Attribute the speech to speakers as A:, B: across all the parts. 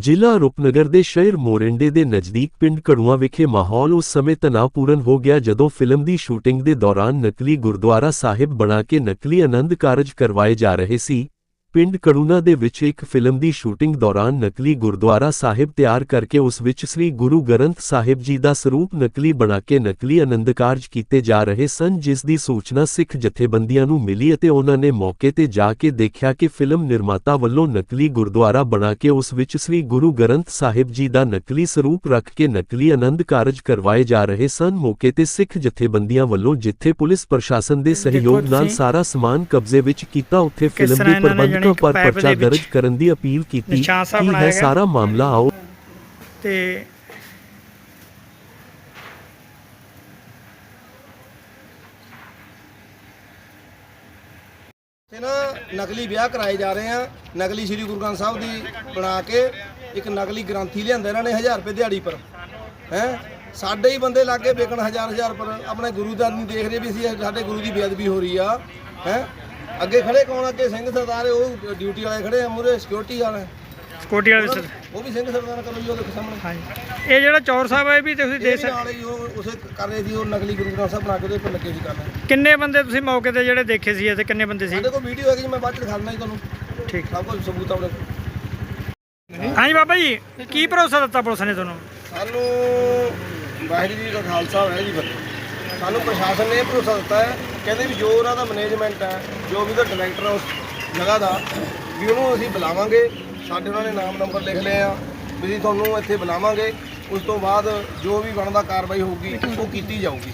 A: ਜ਼ਿਲ੍ਹਾ ਰੂਪਨਗਰ ਦੇ ਸ਼ਹਿਰ ਮੋਰਿੰਡੇ ਦੇ ਨਜ਼ਦੀਕ ਪਿੰਡ ਕੜੂਆ ਵਿਖੇ ਮਾਹੌਲ ਉਸ ਸਮੇਂ ਤਣਾਅਪੂਰਨ ਹੋ ਗਿਆ ਜਦੋਂ ਫਿਲਮ ਦੀ ਸ਼ੂਟਿੰਗ ਦੇ ਦੌਰਾਨ ਨਕਲੀ ਗੁਰਦੁਆਰਾ ਸਾਹਿਬ ਬਣਾ ਕੇ ਨਕਲੀ ਆਨੰਦ ਕਾਰਜ ਕਰਵਾਏ ਜਾ ਰਹੇ ਸੀ। ਪਿੰਡ ਕੜੂਨਾ ਦੇ ਵਿੱਚ ਇੱਕ ਫਿਲਮ ਦੀ ਸ਼ੂਟਿੰਗ ਦੌਰਾਨ ਨਕਲੀ ਗੁਰਦੁਆਰਾ ਸਾਹਿਬ ਤਿਆਰ ਕਰਕੇ ਉਸ ਵਿੱਚ ਸ੍ਰੀ ਗੁਰੂ ਗ੍ਰੰਥ ਸਾਹਿਬ ਜੀ ਦਾ ਸਰੂਪ ਨਕਲੀ ਬਣਾ ਕੇ ਨਕਲੀ ਆਨੰਦ ਕਾਰਜ ਕੀਤੇ ਜਾ ਰਹੇ ਸਨ ਜਿਸ ਦੀ ਸੂਚਨਾ ਸਿੱਖ ਜਥੇਬੰਦੀਆਂ ਨੂੰ ਮਿਲੀ ਅਤੇ ਉਹਨਾਂ ਨੇ ਮੌਕੇ ਤੇ ਜਾ ਕੇ ਦੇਖਿਆ ਕਿ ਫਿਲਮ ਨਿਰਮਾਤਾ ਵੱਲੋਂ ਨਕਲੀ ਗੁਰਦੁਆਰਾ ਬਣਾ ਕੇ ਉਸ ਵਿੱਚ ਸ੍ਰੀ ਗੁਰੂ ਗ੍ਰੰਥ ਸਾਹਿਬ ਜੀ ਦਾ ਨਕਲੀ ਸਰੂਪ ਰੱਖ ਕੇ ਨਕਲੀ ਆਨੰਦ ਕਾਰਜ ਕਰਵਾਏ ਜਾ ਰਹੇ ਸਨ। ਮੌਕੇ ਤੇ ਸਿੱਖ ਜਥੇਬੰਦੀਆਂ ਵੱਲੋਂ ਜਿੱਥੇ ਪੁਲਿਸ ਪ੍ਰਸ਼ਾਸਨ ਦੇ ਸਹਿਯੋਗ ਨਾਲ ਸਾਰਾ ਸਮਾਨ ਕਬਜ਼ੇ ਵਿੱਚ ਕੀਤਾ ਉੱਥੇ ਫਿਲਮ ਦੇ
B: ਇਹਨਾਂ ਜਾਣੀ
A: ਪਰ ਪਰਚਾ ਦਰਜ ਕਰਨ ਦੀ ਅਪੀਲ ਕੀਤੀ ਕੀ ਹੈ। ਸਾਰਾ ਮਾਮਲਾ ਆਓ।
B: ਤੇ
C: ਤੇ ਨਾ ਨਕਲੀ ਵਿਆਹ ਕਰਾਏ ਜਾ ਰਹੇ ਆ ਨਕਲੀ ਸ੍ਰੀ ਗੁਰੂ ਗ੍ਰੰਥ ਸਾਹਿਬ ਦੀ ਬਣਾ ਕੇ ਇੱਕ ਨਕਲੀ ਗ੍ਰੰਥੀ ਲਿਆਂਦਾ ਇਹਨਾਂ ਨੇ 1000 ਰੁਪਏ ਦਿਹਾੜੀ ਪਰ। ਹੈ? ਸਾਡੇ ਹੀ ਬੰਦੇ ਲਾਗੇ ਵੇਚਣ ਹਜ਼ਾਰ ਹਜ਼ਾਰ ਪਰ। ਆਪਣੇ ਗੁਰੂ ਦਾ ਨਹੀਂ ਦੇਖ ਰਹੇ ਵੀ ਅਸੀਂ ਸਾਡੇ ਗੁਰੂ ਦੀ ਬੇਅਦਬੀ ਹੋ ਰਹੀ ਆ। ਹੈ? ਅੱਗੇ ਖੜੇ ਕੌਣ ਅੱਗੇ ਸਿੰਘ ਸਰਦਾਰ ਹੈ, ਉਹ ਡਿਊਟੀ ਵਾਲੇ ਖੜੇ ਆ ਮੂਰੇ ਸਿਕਿਉਰਿਟੀ ਵਾਲੇ।
B: ਕੋਟੀ ਵਾਲੇ ਸਰ।
C: ਉਹ ਵੀ ਸਿੰਘ ਸਰਦਾਰ ਕਰੋ ਜੀ ਉਹ ਦੇਖੋ ਸਾਹਮਣੇ।
B: ਹਾਂਜੀ। ਇਹ ਜਿਹੜਾ ਚੌਰ ਸਾਹਿਬ ਹੈ ਵੀ ਤੁਸੀਂ
C: ਇਹ
B: ਦੇ
C: ਵੀ
B: ਸਕ
C: ਨਾਲ ਹੀ ਉਹ ਉਸੇ ਕਰ ਰਹੇ ਸੀ ਉਹ ਨਕਲੀ ਗੁਰੂ ਗ੍ਰੰਥ ਸਾਹਿਬ ਬਣਾ ਕੇ ਉਹਦੇ ਉੱਪਰ ਲੱਗੇ ਸੀ ਕਰਨ।
B: ਕਿੰਨੇ ਬੰਦੇ ਤੁਸੀਂ ਮੌਕੇ ਤੇ ਜਿਹੜੇ ਦੇਖੇ ਸੀ ਤੇ ਕਿੰਨੇ ਬੰਦੇ ਸੀ?
C: ਸਾਡੇ ਕੋਲ ਵੀਡੀਓ ਹੈਗੀ ਜੀ, ਮੈਂ ਬਾਅਦ ਚ ਦਿਖਾ ਦਿੰਦਾ ਜੀ ਤੁਹਾਨੂੰ।
B: ਠੀਕ।
C: ਸਭ ਕੁਝ ਸਬੂਤ ਆਪਣੇ ਕੋਲ।
B: ਹਾਂਜੀ ਬਾਬਾ ਜੀ ਕੀ ਭਰੋਸਾ ਦਿੱਤਾ ਪੁਲਿਸ ਨੇ ਤੁਹਾਨੂੰ?
C: ਸਾਨੂੰ ਵਾਹਿਗੁਰੂ ਜੀ ਦਾ ਖਾਲਸਾ ਹੈ ਜੀ ਫਤਿਹ। ਸਾਨੂੰ ਪ੍ਰਸ਼ਾਸਨ ਨੇ ਇਹ ਭਰੋਸਾ ਦਿੱਤਾ ਹੈ ਕਹਿੰਦੇ ਵੀ ਜੋ ਉਹਨਾਂ ਦਾ ਮੈਨੇਜਮੈਂਟ ਹੈ ਜੋ ਵੀ ਉਹਦਾ ਡਾਇਰੈਕਟਰ ਹੈ ਉਸ ਜਗ੍ਹਾ ਦਾ ਵੀ ਉਹਨੂੰ ਅਸੀਂ ਬੁਲਾਵਾਂਗੇ। ਸਾਡੇ ਉਹਨਾਂ ਨੇ ਨਾਮ ਨੰਬਰ ਲਿਖ ਲਏ ਆ ਵੀ ਅਸੀਂ ਤੁਹਾਨੂੰ ਇੱਥੇ ਬੁਲਾਵਾਂਗੇ। ਉਸ ਤੋਂ ਬਾਅਦ ਜੋ ਵੀ ਬਣਦਾ ਕਾਰਵਾਈ ਹੋਊਗੀ ਉਹ ਕੀਤੀ ਜਾਊਗੀ।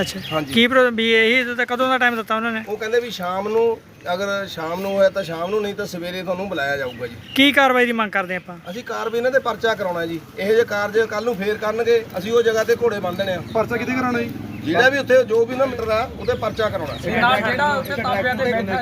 B: ਅੱਛਾ।
C: ਹਾਂਜੀ।
B: ਕੀ ਭਰੋ- ਵੀ ਇਹੀ ਤਾਂ ਕਦੋਂ ਦਾ ਟਾਈਮ ਦਿੱਤਾ ਉਹਨਾਂ ਨੇ?
C: ਉਹ ਕਹਿੰਦੇ ਵੀ ਸ਼ਾਮ ਨੂੰ ਅਗਰ ਸ਼ਾਮ ਨੂੰ ਹੋਇਆ ਤਾਂ ਸ਼ਾਮ ਨੂੰ ਨਹੀਂ ਤਾਂ ਸਵੇਰੇ ਤੁਹਾਨੂੰ ਬੁਲਾਇਆ ਜਾਊਗਾ ਜੀ।
B: ਕੀ ਕਾਰਵਾਈ ਦੀ ਮੰਗ ਕਰਦੇ ਆਪਾਂ?
C: ਅਸੀਂ ਕਾਰਵਾਈ ਇਹਨਾਂ ਤੇ ਪਰਚਾ ਕਰਾਉਣਾ ਜੀ। ਇਹੋ ਜਿਹੇ ਕਾਰਜ ਕੱਲ ਨੂੰ ਫੇਰ ਕਰਨਗੇ ਅਸੀਂ ਉਹ ਜਗ੍ਹਾ ਤੇ ਘੋੜੇ ਬੰਨ ਦੇਣੇ ਆ।
D: ਪਰਚਾ ਕਿਤੇ ਕਰਾਉਣਾ ਜੀ?
C: ਜਿਹੜਾ ਵੀ ਉੱਥੇ ਜੋ ਵੀ ਨਾ ਮੀਟਰ ਆ ਉਹਤੇ ਪਰਚਾ ਕਰਾਉਣਾ।
E: ਜਿਹੜਾ ਉੱਥੇ ਤਾਪਿਆਂ ਤੇ ਬੈਠਾ